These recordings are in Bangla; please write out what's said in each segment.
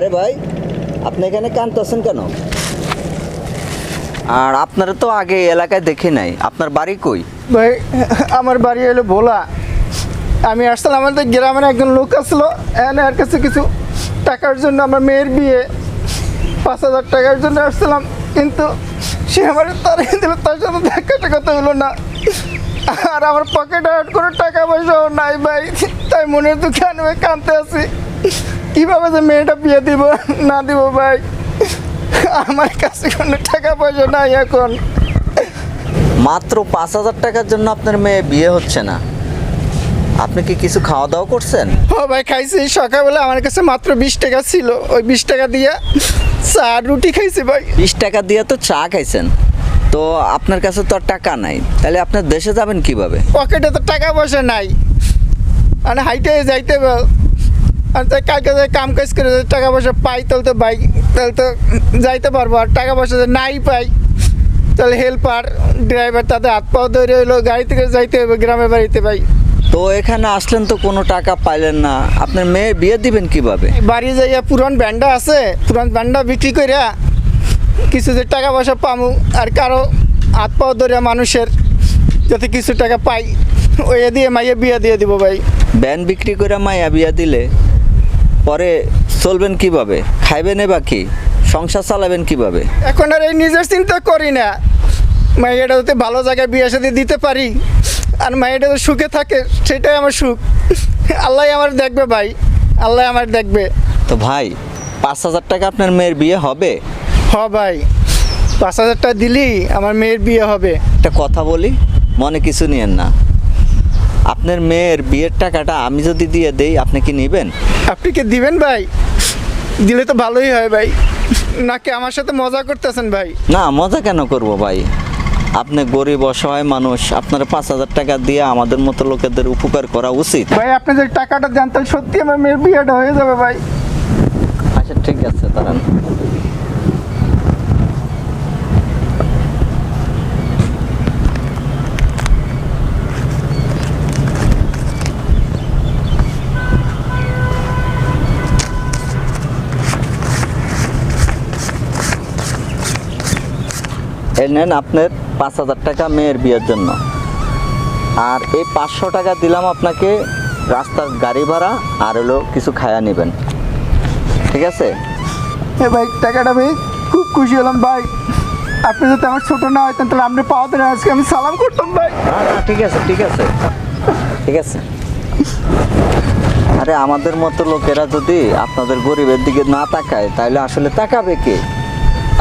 আরে ভাই, আপনি এখানে কানতেছেন কেন? আর আপনারা তো আগে এলাকায় দেখে নাই। আপনার বাড়ি কই? ভাই, আমার বাড়ি হলো ভোলা। আমি আসছিলাম, আমাদের গ্রামের একজন লোক আসলো, এনে আর কাছে, কিছু টাকার জন্য আমার মেয়ের বিয়ে, পাঁচ হাজার টাকার জন্য আসছিলাম, কিন্তু সে আমার তারিখ দিল, তার সাথে দেখা টাকা হলো না। আর আমার পকেটে আর কোনো টাকা পয়সাও নাই ভাই, তাই মনের দুঃখে আমি কানতে আছি। কীভাবে যে মেয়েটা বিয়ে দিব না দিব ভাই? আমার কাছে কোনো টাকা পয়সা নাই এখন। মাত্র পাঁচ হাজার টাকার জন্য আপনার মেয়ে বিয়ে হচ্ছে না। আপনি কি কিছু খাওয়া দাওয়া করছেন? ও ভাই খাইছি। সকালবেলা আমার কাছে মাত্র বিশ টাকা ছিল। ওই বিশ টাকা দিয়ে চা রুটি খাইছি ভাই। বিশ টাকা দিয়ে তো চা খাইছেন। তো আপনার কাছে তো আর টাকা নাই। তাহলে আপনার দেশে যাবেন কীভাবে? পকেটে তো টাকা পয়সা নাই। মানে হাইটে যাইতে আর তাই কালকে যাই কাম কাজ করে যদি টাকা পয়সা পাই তাহলে তো বাইক তাহলে তো যাইতে পারব। আর টাকা পয়সা যদি নাই পাই তাহলে হেল্পার ড্রাইভার তাদের হাত পাও ধরে হইল গাড়ি থেকে যাইতে হবে গ্রামের বাড়িতে ভাই। তো এখানে আসলেন তো কোনো টাকা পাইলেন না। আপনার মেয়ে বিয়ে দিবেন কীভাবে? বাড়ি যাইয়া পুরান ব্যান্ডা আছে পুরান ব্যান্ডা বিক্রি করিয়া কিছু যে টাকা পয়সা পামু আর কারও হাত পাও ধরিয়া মানুষের যাতে কিছু টাকা পাই ওই দিয়ে মাইয়া বিয়ে দিয়ে দিব ভাই। ব্যান বিক্রি করে মায়া বিয়া দিলে? পরে চলবেন কীভাবে? খাইবেন বা কি? সংসার চালাবেন কীভাবে? এখন আর এই নিজের চিন্তা করি না। মাইয়াটা যাতে ভালো জায়গায় বিয়ে সাথে দিতে পারি আর মাইয়াটা তো সুখে থাকে সেটাই আমার সুখ। আল্লাহ আমার দেখবে ভাই আল্লাহ আমার দেখবে। তো ভাই পাঁচ হাজার টাকা আপনার মেয়ের বিয়ে হবে? হ ভাই পাঁচ হাজার টাকা দিলি আমার মেয়ের বিয়ে হবে। একটা কথা বলি মনে কিছু নিয়েন না। আপনার মেয়ের বিয়ের টাকাটা আমি যদি দিয়ে দেই আপনি কি নেবেন? আপনি কি দিবেন ভাই? দিলে তো ভালোই হয় ভাই। নাকি আমার সাথে মজা করতেছেন ভাই? না মজা কেন করব ভাই? আপনি গরিব অসহায় মানুষ আপনার পাঁচ হাজার টাকা দিয়ে আমাদের মতো লোকেদের উপকার করা উচিত। ভাই আপনি যে টাকাটা জানতেন সত্যি আমার মেয়ের বিয়েটা হয়ে যাবে ভাই। আচ্ছা ঠিক আছে দাঁড়ান। এই নেন আপনার পাঁচ হাজার টাকা মেয়ের বিয়ের জন্য। আর এই পাঁচশো টাকা দিলাম আপনাকে রাস্তার গাড়ি ভাড়া আর হলো কিছু খায়া নেবেন। ঠিক আছে? এ ভাই টাকাটা ভাই খুব খুশি হলাম ভাই। আপনি যদি আমার ছোট না হইতেন তাহলে আপনি পাওয়াতে না আজকে আমি সালাম করতাম ভাই। ঠিক আছে ঠিক আছে। ঠিক আছে। আরে আমাদের মতো লোকেরা যদি আপনাদের গরিবের দিকে না তাকায় তাহলে আসলে তাকাবে কে?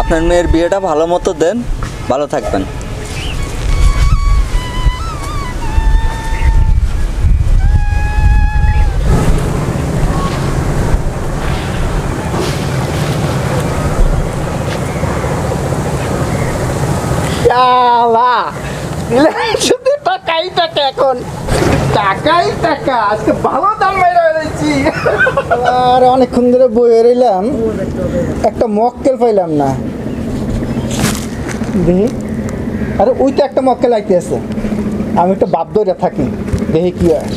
আপনার মেয়ের বিয়েটা ভালো মতো দেন। ভালো থাকবেন। শালা শুধু টাকাই টাকা এখন। টাকাই টাকা। আজকে ভালো দাম আর অনেকক্ষণ ধরে বইয়ে রইলাম। একটা মক্কেল পাইলাম না। দেখি আরে ওই তো একটা মক্কে লাগতে আছে। আমি একটা বাপ ধরে থাকি, দেখি কি হয়।